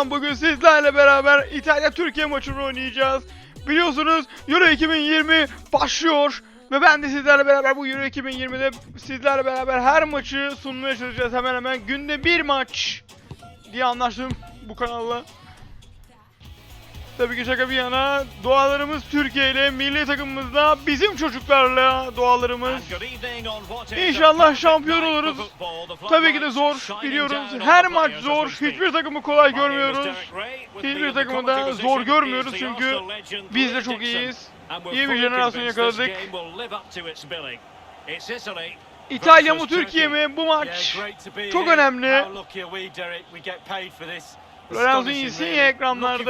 Tekrardan bugün sizlerle beraber İtalya-Türkiye maçını oynayacağız. Biliyorsunuz Euro 2020 başlıyor. Ve ben de sizlerle beraber bu Euro 2020'de sizlerle beraber her maçı sunmaya çalışacağız. Hemen hemen günde bir maç diye anlaştım bu kanalla. Tabii ki şaka bir yana dualarımız Türkiye ile milli takımımızda bizim çocuklarla dualarımız. İnşallah şampiyon oluruz. Tabii ki de zor biliyoruz. Her maç zor. Hiçbir takımı kolay görmüyoruz. Hiçbir takımı da zor görmüyoruz çünkü biz de çok iyiyiz. İyi bir jenerasyon yakaladık. İtalya mı Türkiye mi bu maç çok önemli. Insigne ekranlarda.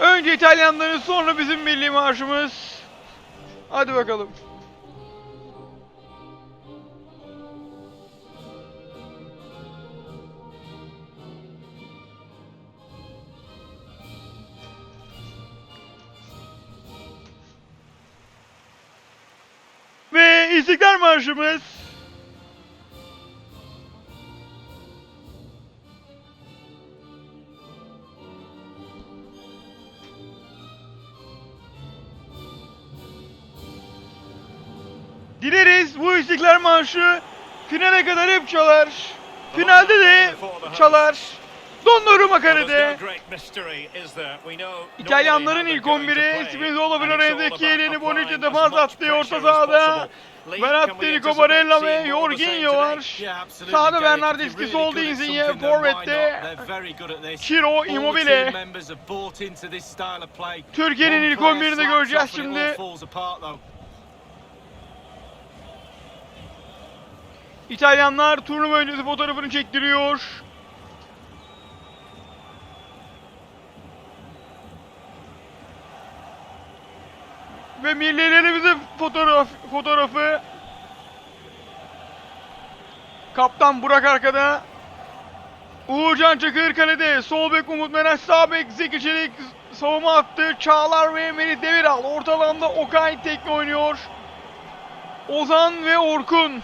Önce İtalyanların sonra bizim milli marşımız. Hadi bakalım. İstiklal Marşımız. Dileriz bu İstiklal Marşı finale kadar hep çalar. Finalde de çalar. Donnarumma karede. İtalyanların ilk 11'i Spinazzola, Florenzi, Chiellini, Bonucci defans attı orta sahada. Verratti, Barella ve Jorginho var. Sağda Bernardeschi, solda Insigne, forvette Ciro Immobile. Türkiye'nin ilk 11'ini göreceğiz şimdi. İtalyanlar turnuva öncesi fotoğrafını çektiriyor. Ve millilerimizin fotoğraf, fotoğrafı. Kaptan Burak arkada. Uğurcan Çakır kalede. Sol bek Umut Menes, sağ bek Zeki Çelik savunma attı. Çağlar ve Melih Demiral. Orta alanda Okay tekne oynuyor. Ozan ve Orkun.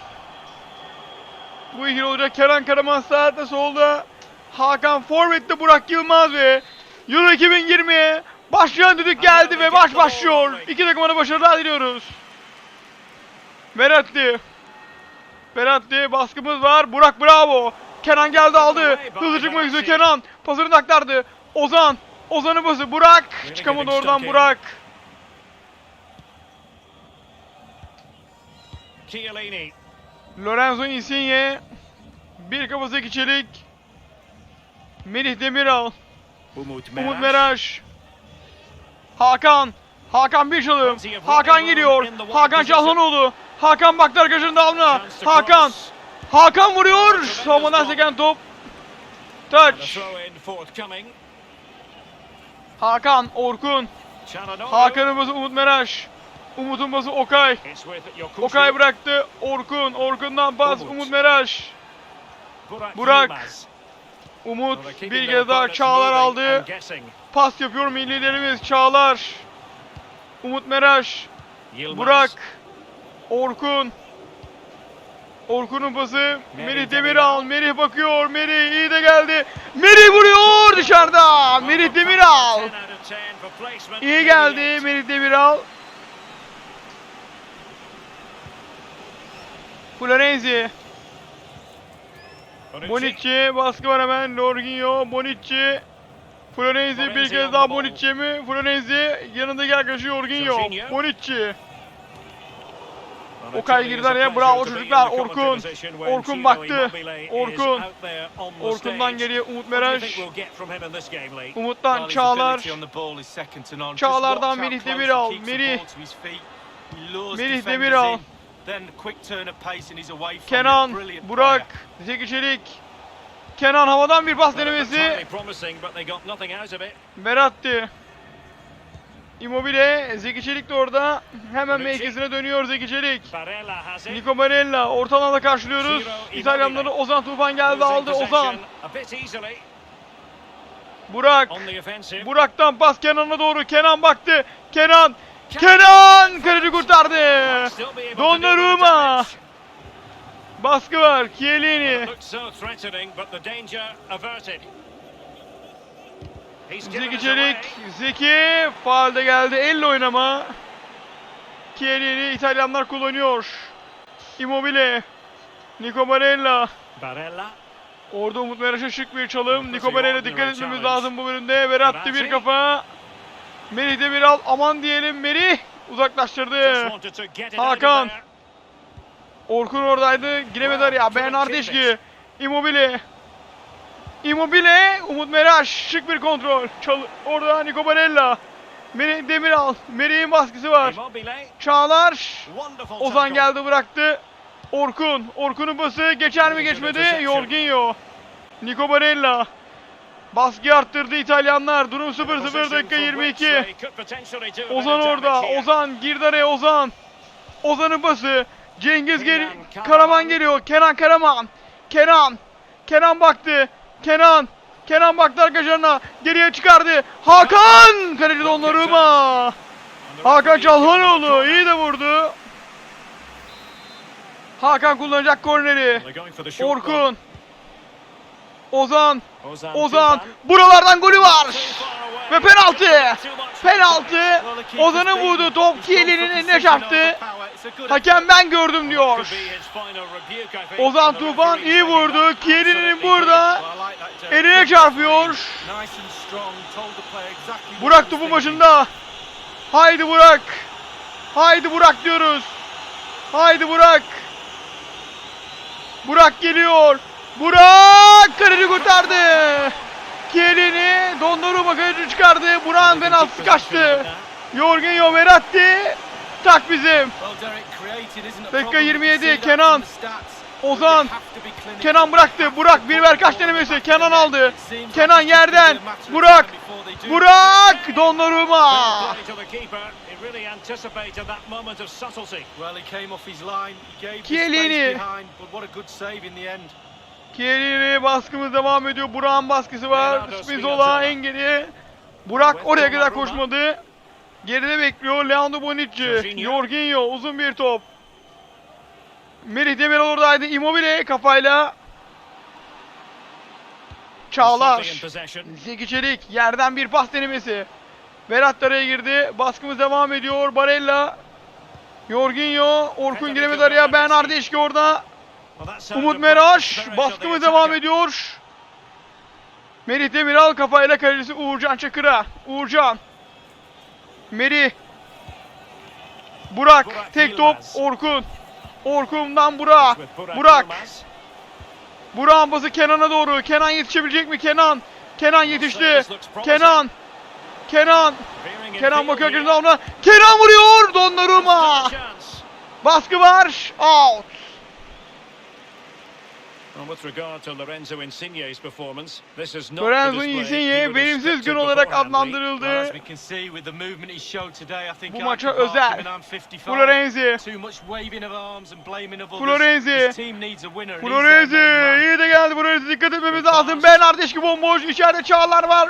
Bu ikili olacak. Kenan Karaman sağda solda. Hakan Forvet'te Burak Yılmaz ve Euro 2020'ye başlayan düdük geldi ve maç başlıyor. İki takıma da başarılar diliyoruz. Beratli. Beratli baskımız var. Burak bravo. Kenan geldi aldı. Hızlı çıkmak istiyor Kenan. Pasını aktardı. Ozan. Ozan'ın pası. Burak. Çıkamadı oradan Burak. Lorenzo Insigne. Bir kafası iki çelik. Melih Demiral. Umut Meraş. Hakan. Hakan bir çalım. Hakan geliyor. Hakan Çalhanoğlu. Hakan baktı arkadaşının dalına. Hakan. Hakan vuruyor. Savunmadan seken top. Touch. Hakan. Orkun. Hakan'ın bası Umut Meraş. Umut'un bası Okay. Okay bıraktı. Orkun. Orkun'dan pas. Umut. Umut Meraş. Burak. Umut bir kez daha Çağlar aldı. Pas yapıyor millilerimiz Çağlar. Umut Meraş. Burak. Orkun. Orkun'un pası. Merih Demiral. Merih bakıyor. Merih iyi de geldi. Merih vuruyor dışarıda. Merih Demiral. İyi geldi Merih Demiral. Florenzi. Bonucci baskı var hemen. Lorginho, Bonucci. Florenzi bir kez daha. Bonucci mi? Florenzi yanındaki arkadaşı Jorginho. Bonucci. Okay girdi araya. Bravo çocuklar. Orkun. Orkun baktı. Orkun. Orkun'dan geriye Umut Meraş. Umut'tan Çağlar. Çağlar'dan Melih Demiral. Melih. Melih Demiral. Kenan. Burak. Zeki Çelik. Kenan havadan bir pas denemesi. Beratti. Immobile. Zeki Çelik de orada. Hemen mevkisine dönüyor Zeki Çelik. Nico Barella. Orta alanda karşılıyoruz. İtalyanları Ozan Tufan geldi aldı. Ozan. Burak. Burak'tan pas Kenan'a doğru. Kenan baktı. Kenan. Kenan kaleci kurtardı. Donnarumma. Baskı var. Chiellini. Zeki Çelik. Zeki. Faalde geldi. Elle oynama. Chiellini İtalyanlar kullanıyor. Immobile. Nico Barella. Barella. Orada Umut Meraş'a şık bir çalım. Nico Barella dikkat etmemiz lazım bu bölümde. Verratti bir kafa. Merih Demiral aman diyelim Merih uzaklaştırdı. Hakan. Orkun oradaydı. Giremedi araya. Bernardeschi. Immobile. Immobile. Umut Meraş. Şık bir kontrol. Çal orada Nico Barella. Merih Demiral. Merih'in baskısı var. Çağlar. Ozan geldi bıraktı. Orkun. Orkun'un pası geçer mi geçmedi? Jorginho. Nico Barella. Baskı arttırdı İtalyanlar. Durum 0-0 dakika 22. Ozan orada. Ozan girdi araya Ozan. Ozan'ın pası. Cengiz geri. Karaman geliyor. Kenan Karaman. Kenan. Kenan baktı. Kenan. Kenan baktı arkadaşlarına. Geriye çıkardı. Hakan. Kaleci Donnarumma. Hakan Çalhanoğlu iyi de vurdu. Hakan kullanacak korneri. Orkun. Ozan. Ozan. Buralardan golü var. Ve penaltı. Penaltı. Ozan'ın vurdu. Top Kieli'nin eline çarptı. Hakem ben gördüm diyor. Ozan Tufan iyi vurdu. Kieli'nin burada eline çarpıyor. Burak topu başında. Haydi Burak. Haydi Burak diyoruz. Haydi Burak. Burak geliyor. Burak kaleci kurtardı. Kielini Donnarumma kaleci çıkardı. Burak'ın penaltısı kaçtı. Jorginho Verratti. Tak bizim. Dakika 27, Kenan. Ozan. Kenan bıraktı. Burak bir ver kaç denemesi. Kenan aldı. Kenan yerden. Burak. Burak. Donnarumma. Well, Kielini baskımız devam ediyor. Burak'ın baskısı var. Spinzola en geri. Burak oraya kadar koşmadı. Geride bekliyor Leandro Bonucci. Jorginho. Uzun bir top. Merih Demiral oradaydı. Immobile kafayla. Çağlar. Zeki Çelik yerden bir pas denemesi. Berat araya girdi. Baskımız devam ediyor. Barella. Jorginho. Orkun giremedi araya. Bernardeschi orada. Umut Meraş. Baskımız devam ediyor. Merih Demiral kafayla kalecisi Uğurcan Çakır'a. Uğurcan. Merih. Burak. Burak Tek top. Orkun. Orkun'dan Burak. Burak. Burak'ın pası Kenan'a doğru. Kenan yetişebilecek mi? Kenan. Kenan yetişti. Kenan. Kenan. Kenan bakıyor Kenan vuruyor. Donnarumma. Baskı var. Out. Lorenzo Insigne's performance, this is not Lorenzo the display Insigne verimsiz gün olarak adlandırıldı. Bu maça özel. him and I'm 55. Florenzi. Too much waving of arms and blaming of others. Florenzi. Florenzi iyi de geldi Florenzi dikkat etmemiz lazım. Bernardeşki bomboş içeride Çağlar var.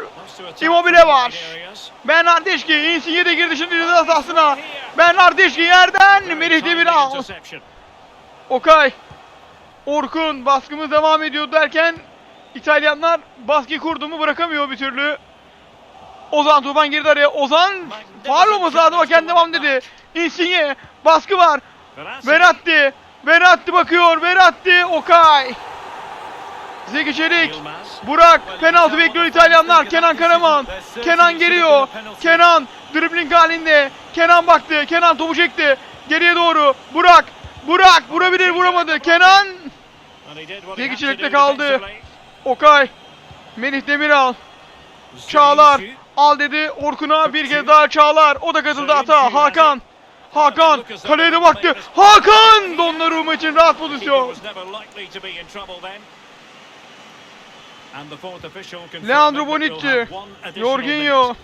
Immobile var. areas. Bernardeşki Insigne de girdi şimdi ceza sahasına. Bernardeşki yerden Merih Demiral. Okay. Orkun baskımız devam ediyor derken İtalyanlar baskı kurdu mu bırakamıyor bir türlü. Ozan Tufan girdi araya. Ozan faal olması lazım hakem devam dedi. Insigne baskı var. Veratti. Veratti bakıyor. Veratti. Okay. Zeki Çelik. Burak penaltı bekliyor İtalyanlar. Kenan Karaman. Kenan geliyor. Kenan dribbling halinde. Kenan baktı. Kenan topu çekti. Geriye doğru. Burak. Burak vurabilir vuramadı. Kenan. Çelik'te do kaldı. Okay. Melih Demiral. Çağlar. Al dedi Orkun'a bir kez daha Çağlar. O da katıldı hata. Hakan. Hakan. Kaleye de baktı. Hakan. Donnarumma için rahat pozisyon. Leandro Bonucci. Jorginho.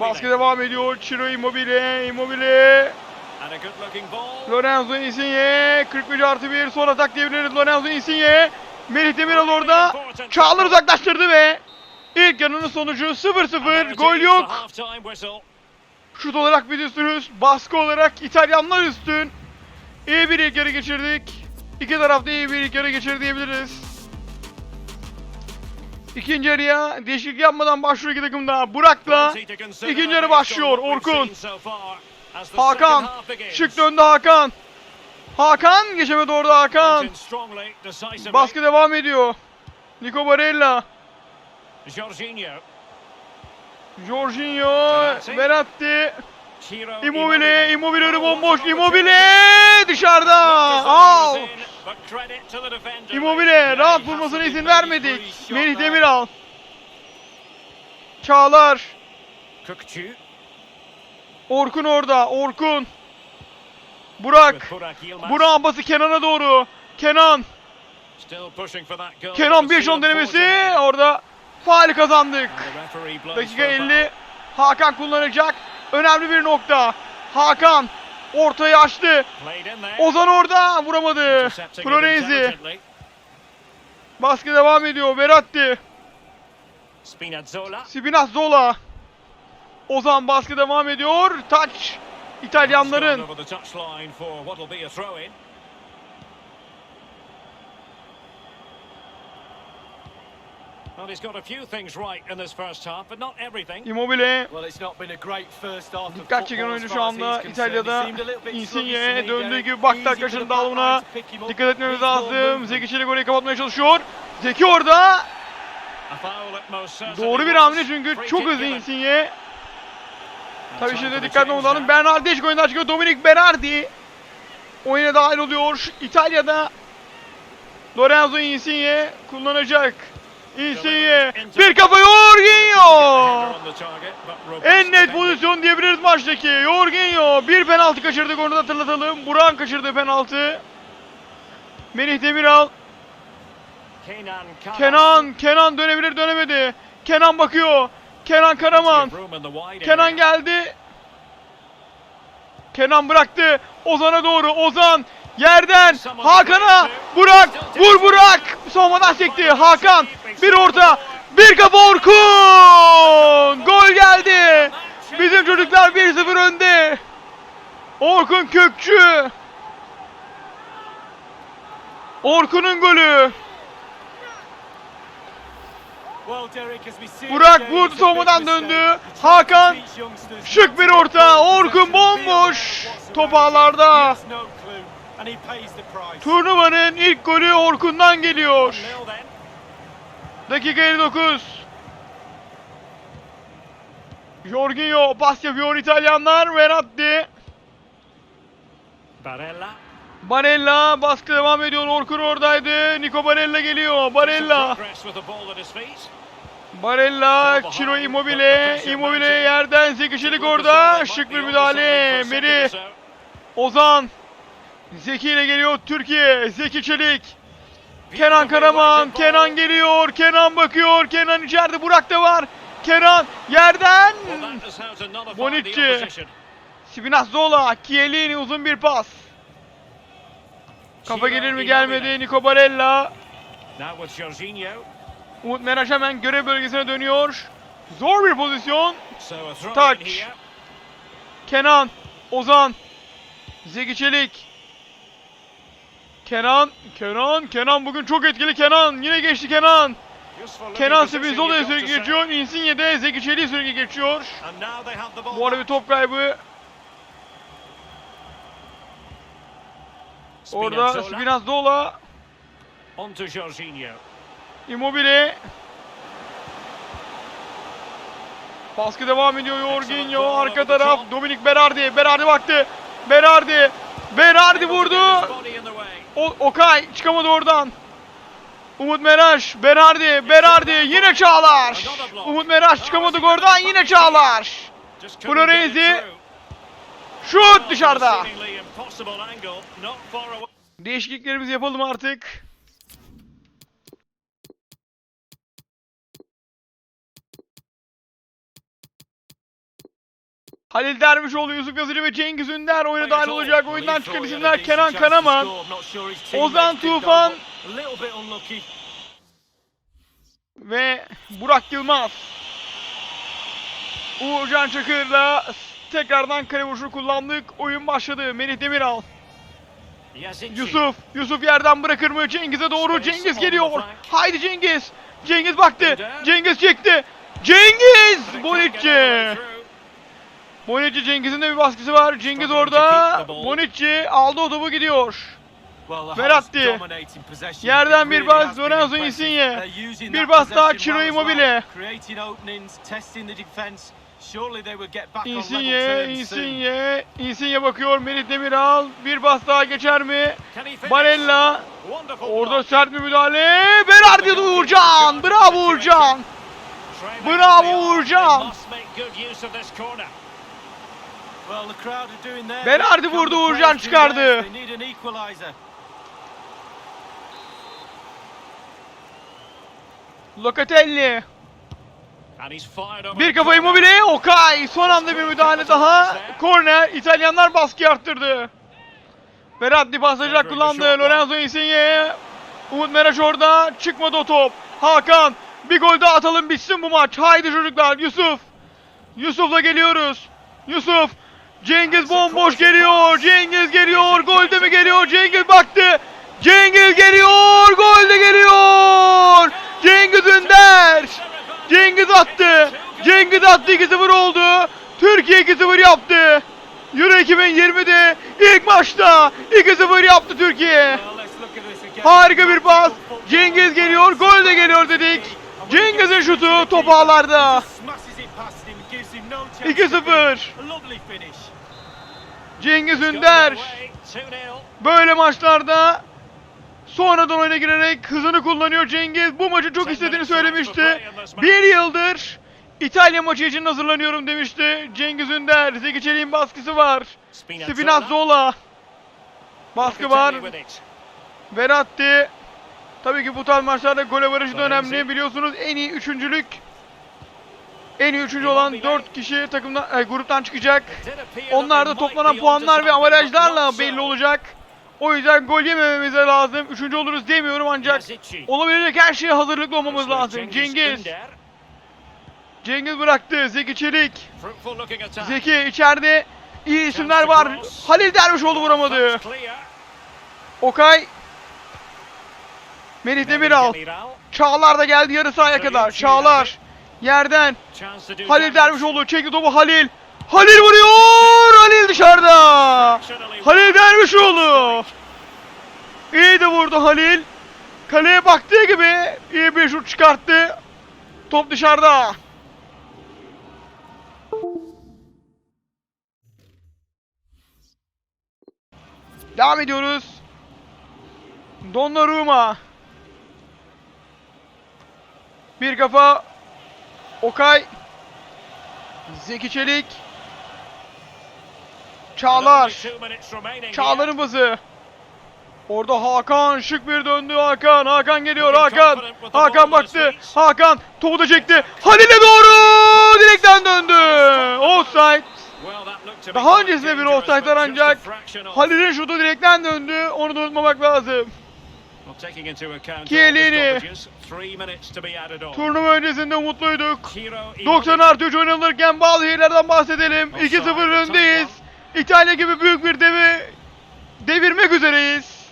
Baskı devam ediyor. Ciro Immobile. Immobile. Lorenzo Insigne 45 artı 1 son atak diyebiliriz Lorenzo Insigne Melih Demiral orada Çağlar uzaklaştırdı ve ilk yarının sonucu 0-0 gol yok. Şut olarak biz üstünüz baskı olarak İtalyanlar üstün İyi bir ilk yarı geçirdik. İki tarafta iyi bir ilk yarı geçirdi diyebiliriz. İkinci yarıya değişiklik yapmadan başlıyor iki takım da. Burak'la ikinci yarı başlıyor. Orkun. Hakan. Şık döndü Hakan. Hakan geçemedi orada Hakan. Baskı devam ediyor. Nico Barella. Jorginho. Jorginho. Verratti. Ciro Immobile. Immobile önü bomboş. Immobile dışarıda. Out. Immobile rahat vurmasına izin vermedik. Melih Demiral. Çağlar. Kökçü. Orkun orada. Orkun. Burak. Burak'ın bası Kenan'a doğru. Kenan. Kenan bir şon denemesi. Orada faali kazandık. Dakika for a 50. Hakan kullanacak. Önemli bir nokta. Hakan ortayı açtı. Ozan orada vuramadı. Florenzi. Baskı devam ediyor. Verratti. Spinazzola. Spinazzola. Ozan baskı devam ediyor. Taç. İtalyanların. Well, he's got a few things right in this first half, but not everything. Immobile. Well, it's not been a great first half Dikkat çeken oyuncu şu anda İtalya'da. seemed a little bit sluggish to Insigne me, döndüğü gibi baktı back dağılımına. Dikkat etmemiz lazım. Zeki Çelik orayı kapatmaya çalışıyor. Zeki orada. Doğru bir hamle çünkü çok hızlı. Insigne. Tabii şimdi dikkatli now. Bernardi Deşik oyundan çıkıyor. Dominic Berardi oyuna dahil oluyor. İtalya'da Lorenzo Insigne kullanacak. Insigne bir kafa Jorginho. En net pozisyon diyebiliriz maçtaki. Jorginho bir penaltı kaçırdık onu da hatırlatalım. Buran kaçırdı penaltı. Melih Demiral. Kenan, Kenan dönebilir dönemedi. Kenan bakıyor. Kenan Karaman. Kenan geldi. Kenan bıraktı. Ozan'a doğru. Ozan yerden Hakan'a. Burak vur Burak. Savunmadan sekti. Hakan bir orta. Bir kafa Orkun. Gol geldi. Bizim çocuklar 1-0 önde. Orkun Kökçü. Orkun'un golü. Burak big savunmadan döndü. Hakan, Şık bir orta. Orkun bomboş. feel what's Top around him. ağlarda. He has no clue, and he pays the price. Turnuvanın ilk golü Orkun'dan geliyor. Dakika 59. Jorginho pas yapıyor İtalyanlar. Verratti. Barella. Barella baskı devam ediyor. Orkun oradaydı. Nico Barella geliyor. Barella. Barella. Ciro Immobile. Immobile yerden Zeki Çelik orada. Şık bir müdahale. Meri. Ozan. Zeki ile geliyor Türkiye. Zeki Çelik. Kenan Karaman. Kenan geliyor. Kenan bakıyor. Kenan içeride. Burak da var. Kenan yerden. Bonucci. Spinazzola. Chiellini uzun bir pas. Kafa gelir mi gelmedi. Nico Barella. Umut Meraş hemen görev bölgesine dönüyor. Zor bir pozisyon. Here. Kenan. Ozan. Zeki Çelik. Kenan. Kenan. Kenan bugün çok etkili Kenan. Yine geçti Kenan. Kenan got sürekli geçiyor. Insigne de Zeki Çelik'e sürekli geçiyor. Bu arada bir top kaybı. Orada Spinazzola. Spinazzola. On to Jorginho. Immobile. Baskı devam ediyor Jorginho. Arka taraf. Dominic Berardi. Berardi baktı. Berardi. Berardi vurdu. O Okay çıkamadı oradan. Umut Meraş, Berardi, Berardi yine Çağlar. Umut Meraş çıkamadı oradan yine Çağlar. Florenzi. Şut dışarıda. Değişikliklerimizi yapalım artık. Halil Dervişoğlu, Yusuf Yazıcı ve Cengiz Ünder oyuna dahil olacak. Oyundan çıkan isimler Kenan Karaman, Ozan Tufan. ve Burak Yılmaz. Uğurcan Çakır'la tekrardan kale vuruşu kullandık. Oyun başladı. Melih Demiral. Yusuf, Yusuf yerden bırakır mı? Cengiz'e doğru Cengiz geliyor. Haydi Cengiz. Cengiz baktı. Cengiz çekti. Cengiz! Through. Bonucci Cengiz'in de bir baskısı var. Cengiz orada. Bonucci aldı o topu gidiyor. Verratti. Yerden bir bas, Lorenzo. Insigne. Bir bas daha, Ciro Immobile. Creating openings, testing the defense. Surely they will get back on Insigne. Insigne, Insigne bakıyor. Melih Demiral. Bir bas daha geçer mi? Barella. Orada sert bir müdahale. Berardi Uğurcan. Bravo Uğurcan. Bravo. Uğurcan. Berardi vurdu, Uğurcan çıkardı. Locatelli. Bir kafa. Immobile. Okay. Son anda bir müdahale daha. Korner. İtalyanlar baskı arttırdı. Beratti pasajlar kullandı. Lorenzo Insigne. Umut Meraş orada. Çıkmadı o top. Hakan. Bir gol daha atalım bitsin bu maç. Haydi çocuklar. Yusuf. Yusuf'la geliyoruz. Yusuf. Cengiz bomboş geliyor. Cengiz geliyor. Gol de mi geliyor? Cengiz baktı. Cengiz geliyor. Gol de geliyor. Cengiz Ünder. Cengiz attı. Cengiz attı 2-0 oldu. Türkiye 2-0 yaptı. Euro 2020'de ilk maçta 2-0 yaptı Türkiye. Harika bir pas. Cengiz geliyor, gol de geliyor dedik. Cengiz'in şutu top ağlarda. Smashes it past him, gives him no chance. 2-0. A lovely finish. Cengiz Ünder away, 2-0. böyle maçlarda sonradan oyuna girerek hızını kullanıyor Cengiz. Bu maçı çok istediğini söylemişti. Bir yıldır İtalya maçı için hazırlanıyorum demişti. Cengiz Ünder, Zeki Çelik'in baskısı var. Spinazzola. Baskı var. Veratti. Tabii ki bu tarz maçlarda gol avarajı da önemli. Biliyorsunuz en iyi üçüncülük. En iyi üçüncü olan. 4 kişi takımdan, e, gruptan çıkacak. Onlar da toplanan puanlar ve avarajlarla belli olacak. O yüzden gol yemememize lazım. Üçüncü oluruz demiyorum ancak olabilecek her şeye hazırlıklı olmamız lazım. Cengiz. Cengiz bıraktı. Zeki Çelik. Zeki içeride iyi isimler var. Halil Dervişoğlu vuramadı. Okay. Melih Demiral. Çağlar da geldi yarı sahaya kadar. Çağlar. Yerden. Halil. Dervişoğlu çekti topu Halil. Halil vuruyor. Halil dışarıda. Halil Dervişoğlu. İyi de vurdu Halil. Kaleye baktığı gibi iyi bir şut çıkarttı. Top dışarıda. Devam ediyoruz. Donnarumma. Bir kafa. Okay. Zeki Çelik. Çağlar. Çağlar'ın pası. Orada Hakan şık bir döndü Hakan. Hakan geliyor Hakan. Hakan baktı. Hakan topu da çekti. Halil'e doğru. Direkten döndü. Offside. Daha öncesinde bir offside a ancak. Halil'in şutu direkten döndü. Onu da unutmamak lazım. On. Turnuva öncesinde umutluyduk. Ciro 90 Immobile. artı 3 oynanırken bazı yerlerden bahsedelim. 2-0 öndeyiz. İtalya gibi büyük bir devi devirmek üzereyiz.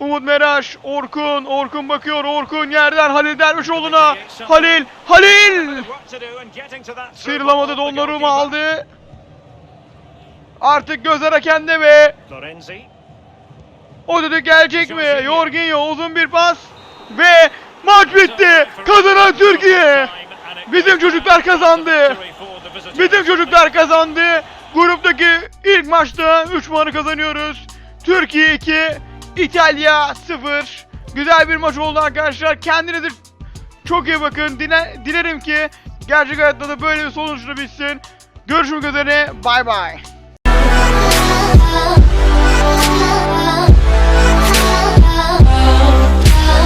Umut Meraş, Orkun, Orkun bakıyor, Orkun yerden Halil Dervişoğlu'na. Halil, Halil! Sıyrılamadı Donnarumma aldı. Artık gözler hakemde ve o düdük gelecek mi? Jorginho uzun bir pas ve maç bitti. Kazanan Türkiye. Bizim çocuklar kazandı. Bizim çocuklar kazandı. Gruptaki ilk maçta 3 puanı kazanıyoruz. Türkiye 2, İtalya 0. Güzel bir maç oldu arkadaşlar. Kendinize çok iyi bakın. Dile- dilerim ki gerçek hayatta da böyle bir sonuçla bitsin. Görüşmek üzere. Bay bay.